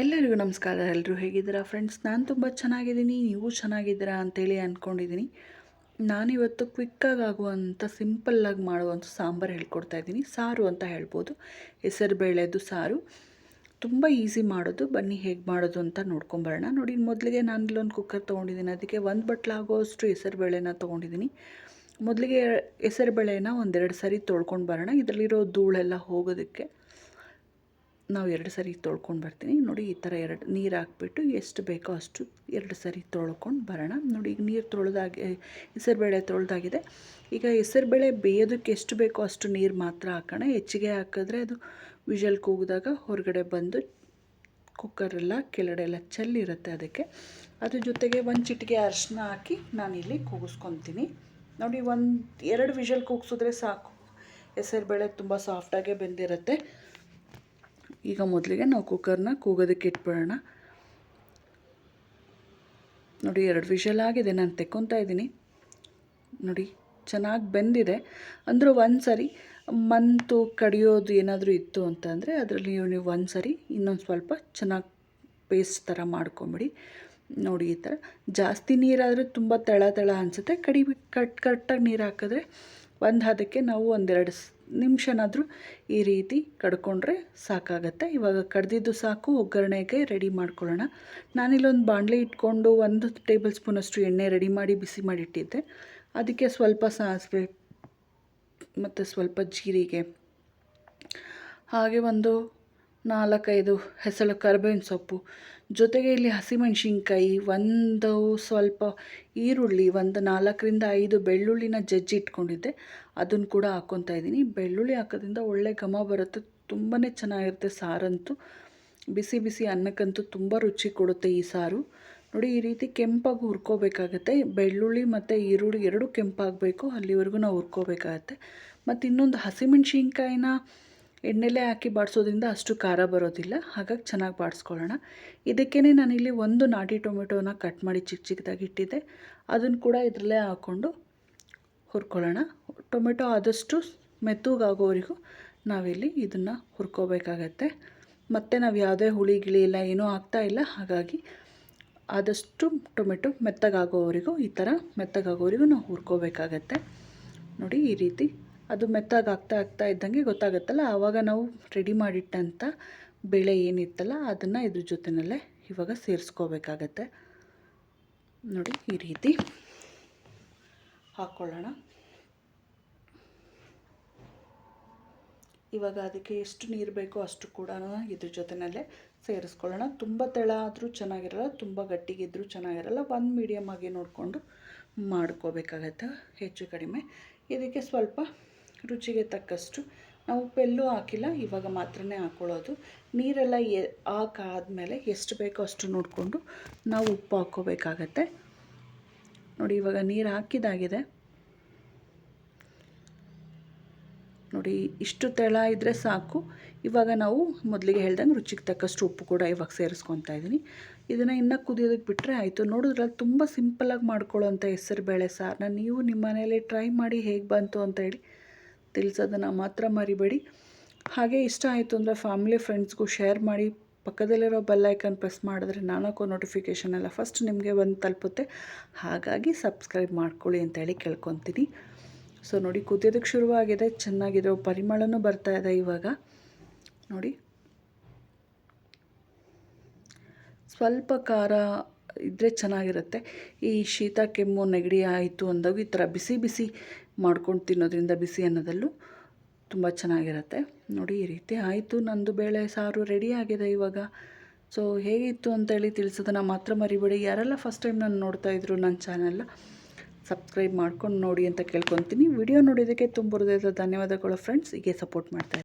ಎಲ್ಲರಿಗೂ ನಮಸ್ಕಾರ ಎಲ್ಲರೂ ಹೇಗಿದ್ದೀರಾ? ಫ್ರೆಂಡ್ಸ್ ನಾನು ತುಂಬ ಚೆನ್ನಾಗಿದ್ದೀನಿ, ನೀವು ಚೆನ್ನಾಗಿದ್ದೀರಾ ಅಂತೇಳಿ ಅಂದ್ಕೊಂಡಿದ್ದೀನಿ ನಾನಿವತ್ತು ಕ್ವಿಕ್ಕಾಗಿ ಆಗುವಂಥ ಸಿಂಪಲ್ಲಾಗಿ ಮಾಡುವಂಥ ಸಾಂಬಾರು ಹೇಳ್ಕೊಡ್ತಾ ಇದ್ದೀನಿ. ಸಾರು ಅಂತ ಹೇಳ್ಬೋದು. ಹೆಸರುಬೇಳೆದು ಸಾರು. ತುಂಬ ಈಸಿ ಮಾಡೋದು, ಬನ್ನಿ ಹೇಗೆ ಮಾಡೋದು ಅಂತ ನೋಡ್ಕೊಂಬರೋಣ. ನೋಡಿ, ಮೊದಲಿಗೆ ನಾನು ಇಲ್ಲೊಂದು ಕುಕ್ಕರ್ ತೊಗೊಂಡಿದ್ದೀನಿ. ಅದಕ್ಕೆ ಒಂದು ಬಟ್ಲಾಗೋಷ್ಟು ಹೆಸರುಬೇಳೆನ ತೊಗೊಂಡಿದ್ದೀನಿ. ಮೊದಲಿಗೆ ಹೆಸರುಬೇಳೆನ ಒಂದೆರಡು ಸರಿ ತೊಳ್ಕೊಂಡು ಬರೋಣ. ಇದರಲ್ಲಿರೋ ಧೂಳೆಲ್ಲ ಹೋಗೋದಕ್ಕೆ. ನಾವು ಎರಡು ಸರಿ ತೊಳ್ಕೊಂಡು ಬರ್ತೀನಿ. ನೋಡಿ, ಈ ಥರ ಎರಡು ನೀರು ಹಾಕ್ಬಿಟ್ಟು ಎಷ್ಟು ಬೇಕೋ ಅಷ್ಟು ಎರಡು ಸರಿ ತೊಳ್ಕೊಂಡು ಬರೋಣ. ನೋಡಿ, ಈಗ ನೀರು ತೊಳೆದಾಗಿ ಹೆಸರುಬೇಳೆ ತೊಳೆದಾಗಿದೆ. ಈಗ ಹೆಸರುಬೇಳೆ ಬೇಯೋದಕ್ಕೆ ಎಷ್ಟು ಬೇಕೋ ಅಷ್ಟು ನೀರು ಮಾತ್ರ ಹಾಕೋಣ. ಹೆಚ್ಚಿಗೆ ಹಾಕಿದ್ರೆ ಅದು ವಿಷಲ್ ಕೂಗಿದಾಗ ಹೊರಗಡೆ ಬಂದು ಕುಕ್ಕರೆಲ್ಲ ಕೆಳಗಡೆ ಎಲ್ಲ ಚೆಲ್ಲಿರುತ್ತೆ ಅದಕ್ಕೆ. ಅದ್ರ ಜೊತೆಗೆ ಒಂದು ಚಿಟಿಕೆ ಅರಿಶಿನ ಹಾಕಿ ನಾನಿಲ್ಲಿ ಕೂಗಿಸ್ಕೊತೀನಿ. ನೋಡಿ, ಒಂದು ಎರಡು ವಿಷಲ್ ಕೂಗಿಸಿದ್ರೆ ಸಾಕು. ಹೆಸರುಬೇಳೆ ತುಂಬ ಸಾಫ್ಟಾಗೇ ಬೆಂದಿರುತ್ತೆ. ಈಗ ಮೊದಲಿಗೆ ನಾವು ಕುಕ್ಕರ್ನ ಕೂಗೋದಕ್ಕೆ ಇಟ್ಬಿಡೋಣ. ನೋಡಿ, ಎರಡು ವಿಷಲ್ ಆಗಿದೆ, ನಾನು ತೆಕ್ಕೊತಾ ಇದ್ದೀನಿ. ನೋಡಿ, ಚೆನ್ನಾಗಿ ಬೆಂದಿದೆ. ಅಂದರೂ ಒಂದು ಸರಿ ಮಂತು ಕಡಿಯೋದು ಏನಾದರೂ ಇತ್ತು ಅಂತಂದರೆ ಅದರಲ್ಲಿ ನೀವು ಒಂದು ಸರಿ ಇನ್ನೊಂದು ಸ್ವಲ್ಪ ಚೆನ್ನಾಗಿ ಪೇಸ್ಟ್ ಥರ ಮಾಡ್ಕೊಂಬಿಡಿ. ನೋಡಿ, ಈ ಥರ ಜಾಸ್ತಿ ನೀರಾದರೆ ತುಂಬ ತಳ ತಳ ಅನಿಸುತ್ತೆ. ಕಡಿಮೆ, ಕಟ್ ಕರೆಕ್ಟಾಗಿ ನೀರು ಹಾಕಿದ್ರೆ ಒಂದು ಹದಕ್ಕೆ ನಾವು ಒಂದೆರಡು ನಿಮಿಷನಾದರೂ ಈ ರೀತಿ ಕಡ್ಕೊಂಡ್ರೆ ಸಾಕಾಗತ್ತೆ. ಇವಾಗ ಕಡ್ದಿದ್ದು ಸಾಕು, ಒಗ್ಗರಣೆಗೆ ರೆಡಿ ಮಾಡ್ಕೊಳ್ಳೋಣ. ನಾನಿಲ್ಲೊಂದು ಬಾಣಲೆ ಇಟ್ಕೊಂಡು ಒಂದು ಟೇಬಲ್ ಸ್ಪೂನಷ್ಟು ಎಣ್ಣೆ ರೆಡಿ ಮಾಡಿ ಬಿಸಿ ಮಾಡಿಟ್ಟಿದ್ದೆ. ಅದಕ್ಕೆ ಸ್ವಲ್ಪ ಸಾಸಿವೆ ಮತ್ತು ಸ್ವಲ್ಪ ಜೀರಿಗೆ, ಹಾಗೆ ಒಂದು ನಾಲ್ಕೈದು ಹೆಸಳು ಕರ್ಬೇವಿನ ಸೊಪ್ಪು. ಜೊತೆಗೆ ಇಲ್ಲಿ ಹಸಿಮೆಣ್ಸಿನ್ಕಾಯಿ, ಒಂದು ಸ್ವಲ್ಪ ಈರುಳ್ಳಿ, ಒಂದು ನಾಲ್ಕರಿಂದ ಐದು ಬೆಳ್ಳುಳ್ಳಿನ ಜಜ್ಜಿ ಇಟ್ಕೊಂಡಿದ್ದೆ. ಅದನ್ನು ಕೂಡ ಹಾಕ್ಕೊತಾ ಇದ್ದೀನಿ. ಬೆಳ್ಳುಳ್ಳಿ ಹಾಕೋದ್ರಿಂದ ಒಳ್ಳೆ ಘಮ ಬರುತ್ತೆ. ತುಂಬಾ ಚೆನ್ನಾಗಿರುತ್ತೆ ಸಾರಂತೂ. ಬಿಸಿ ಬಿಸಿ ಅನ್ನಕ್ಕಂತೂ ತುಂಬ ರುಚಿ ಕೊಡುತ್ತೆ ಈ ಸಾರು. ನೋಡಿ, ಈ ರೀತಿ ಕೆಂಪಾಗಿ ಹುರ್ಕೋಬೇಕಾಗತ್ತೆ. ಬೆಳ್ಳುಳ್ಳಿ ಮತ್ತು ಈರುಳ್ಳಿ ಎರಡೂ ಕೆಂಪಾಗಬೇಕು. ಅಲ್ಲಿವರೆಗೂ ನಾವು ಹುರ್ಕೋಬೇಕಾಗತ್ತೆ. ಮತ್ತು ಇನ್ನೊಂದು ಹಸಿಮೆಣ್ಸಿನ್ಕಾಯಿನ ಎಣ್ಣೆಲೆ ಹಾಕಿ ಬಾಡಿಸೋದ್ರಿಂದ ಅಷ್ಟು ಖಾರ ಬರೋದಿಲ್ಲ, ಹಾಗಾಗಿ ಚೆನ್ನಾಗಿ ಬಾಡಿಸ್ಕೊಳ್ಳೋಣ. ಇದಕ್ಕೇ ನಾನಿಲ್ಲಿ ಒಂದು ನಾಟಿ ಟೊಮೆಟೊನ ಕಟ್ ಮಾಡಿ ಚಿಕ್ಕ ಚಿಕ್ಕದಾಗಿ ಇಟ್ಟಿದ್ದೆ. ಅದನ್ನು ಕೂಡ ಇದರಲ್ಲೇ ಹಾಕ್ಕೊಂಡು ಹುರ್ಕೊಳ್ಳೋಣ. ಟೊಮೆಟೊ ಆದಷ್ಟು ಮೆತ್ತಗಾಗೋವರೆಗೂ ನಾವಿಲ್ಲಿ ಇದನ್ನು ಹುರ್ಕೋಬೇಕಾಗತ್ತೆ. ಮತ್ತು ನಾವು ಯಾವುದೇ ಹುಳಿ ಗಿಳಿ ಇಲ್ಲ ಏನೂ ಇಲ್ಲ, ಹಾಗಾಗಿ ಆದಷ್ಟು ಟೊಮೆಟೊ ಮೆತ್ತಗಾಗೋವರೆಗೂ, ಈ ಥರ ಮೆತ್ತಗಾಗೋವರೆಗೂ ನಾವು ಹುರ್ಕೋಬೇಕಾಗತ್ತೆ. ನೋಡಿ ಈ ರೀತಿ ಅದು ಮೆತ್ತಾಗಿ ಆಗ್ತಾ ಆಗ್ತಾ ಇದ್ದಂಗೆ ಗೊತ್ತಾಗುತ್ತಲ್ಲ? ಆವಾಗ ನಾವು ರೆಡಿ ಮಾಡಿಟ್ಟಂಥ ಬೇಳೆ ಏನಿತ್ತಲ್ಲ, ಅದನ್ನು ಇದ್ರ ಜೊತೆಯಲ್ಲೇ ಇವಾಗ ಸೇರಿಸ್ಕೋಬೇಕಾಗತ್ತೆ. ನೋಡಿ, ಈ ರೀತಿ ಹಾಕ್ಕೊಳ್ಳೋಣ ಇವಾಗ ಅದಕ್ಕೆ ಎಷ್ಟು ನೀರು ಬೇಕೋ ಅಷ್ಟು ಕೂಡ ಇದ್ರ ಜೊತೆಯಲ್ಲೇ ಸೇರಿಸ್ಕೊಳ್ಳೋಣ. ತುಂಬ ತೆಳ ಆದರೂ ಚೆನ್ನಾಗಿರಲ್ಲ, ತುಂಬ ಗಟ್ಟಿಗಿದ್ರೂ ಚೆನ್ನಾಗಿರಲ್ಲ, ಒಂದು ಮೀಡಿಯಮ್ ಆಗಿ ನೋಡಿಕೊಂಡು ಮಾಡ್ಕೋಬೇಕಾಗತ್ತೆ, ಹೆಚ್ಚು ಕಡಿಮೆ. ಇದಕ್ಕೆ ಸ್ವಲ್ಪ ರುಚಿಗೆ ತಕ್ಕಷ್ಟು. ನಾವು ಉಪ್ಪೆಲ್ಲೂ ಹಾಕಿಲ್ಲ, ಇವಾಗ ಮಾತ್ರನೇ ಹಾಕ್ಕೊಳ್ಳೋದು ನೀರೆಲ್ಲ ಎ, ಹಾಕಾದ್ಮೇಲೆ ಎಷ್ಟು ಬೇಕೋ ಅಷ್ಟು ನೋಡಿಕೊಂಡು ನಾವು ಉಪ್ಪು ಹಾಕ್ಕೋಬೇಕಾಗತ್ತೆ. ನೋಡಿ, ಇವಾಗ ನೀರು ಹಾಕಿದಾಗಿದೆ. ನೋಡಿ, ಇಷ್ಟು ತೆಳ ಇದ್ದರೆ ಸಾಕು. ಇವಾಗ ನಾವು ಮೊದಲಿಗೆ ಹೇಳ್ದಂಗೆ ರುಚಿಗೆ ತಕ್ಕಷ್ಟು ಉಪ್ಪು ಕೂಡ ಇವಾಗ ಸೇರಿಸ್ಕೊತಾ ಇದ್ದೀನಿ. ಇದನ್ನು ಇನ್ನೂ ಕುದಿಯೋದಕ್ಕೆ ಬಿಟ್ಟರೆ ಆಯಿತು. ನೋಡಿದ್ರಲ್ಲಿ ತುಂಬ ಸಿಂಪಲಾಗಿ ಮಾಡ್ಕೊಳ್ಳೋಂಥ ಹೆಸರು ಬೇಳೆ ಸಾರನ್ನ ನೀವು ನಿಮ್ಮ ಮನೇಲಿ ಟ್ರೈ ಮಾಡಿ ಹೇಗೆ ಬಂತು ಅಂತ ಹೇಳಿ ತಿಳಿಸೋದನ್ನು ಮಾತ್ರ ಮರಿಬೇಡಿ. ಹಾಗೆ ಇಷ್ಟ ಆಯಿತು ಅಂದರೆ ಫ್ಯಾಮಿಲಿ ಫ್ರೆಂಡ್ಸ್ಗೂ ಶೇರ್ ಮಾಡಿ, ಪಕ್ಕದಲ್ಲಿರೋ ಬೆಲ್ಲೈಕನ್ ಪ್ರೆಸ್ ಮಾಡಿದ್ರೆ ನಾಲ್ಕು ನೋಟಿಫಿಕೇಷನ್ ಎಲ್ಲ ಫಸ್ಟ್ ನಿಮಗೆ ಬಂದು ತಲುಪುತ್ತೆ. ಹಾಗಾಗಿ ಸಬ್ಸ್ಕ್ರೈಬ್ ಮಾಡ್ಕೊಳ್ಳಿ ಅಂತೇಳಿ ಕೇಳ್ಕೊತೀನಿ. ಸೊ ನೋಡಿ, ಕುದಿಯೋದಕ್ಕೆ ಶುರುವಾಗಿದೆ, ಚೆನ್ನಾಗಿದೆ, ಪರಿಮಳನೂ ಬರ್ತಾ ಇದೆ ಇವಾಗ. ನೋಡಿ. ಸ್ವಲ್ಪ ಖಾರ ಇದ್ದರೆ ಚೆನ್ನಾಗಿರುತ್ತೆ. ಈ ಶೀತ ಕೆಮ್ಮು ನೆಗಡಿ ಆಯಿತು ಅಂದಾಗ ಈ ಥರ ಬಿಸಿ ಬಿಸಿ ಮಾಡ್ಕೊಂಡು ತಿನ್ನೋದ್ರಿಂದ ಬಿಸಿ ಅನ್ನೋದಲ್ಲೂ ತುಂಬ ಚೆನ್ನಾಗಿರುತ್ತೆ. ನೋಡಿ, ಈ ರೀತಿ ಆಯಿತು. ನಂದು ಬೇಳೆ ಸಾರು ರೆಡಿ ಆಗಿದೆ ಇವಾಗ. ಸೊ ಹೇಗಿತ್ತು ಅಂತೇಳಿ ತಿಳಿಸೋದನ್ನು ಮಾತ್ರ ಮರಿಬೇಡಿ. ಯಾರೆಲ್ಲ ಫಸ್ಟ್ ಟೈಮ್ ನಾನು ನೋಡ್ತಾ ಇದ್ರು ನನ್ನ ಚಾನೆಲ್ಲ ಸಬ್ಸ್ಕ್ರೈಬ್ ಮಾಡ್ಕೊಂಡು ನೋಡಿ ಅಂತ ಕೇಳ್ಕೊತೀನಿ. ವಿಡಿಯೋ ನೋಡಿದ್ದಕ್ಕೆ ತುಂಬ ಹೃದಯದ ಧನ್ಯವಾದಗಳು ಫ್ರೆಂಡ್ಸ್ ಹೀಗೆ ಸಪೋರ್ಟ್ ಮಾಡ್ತಾರೆ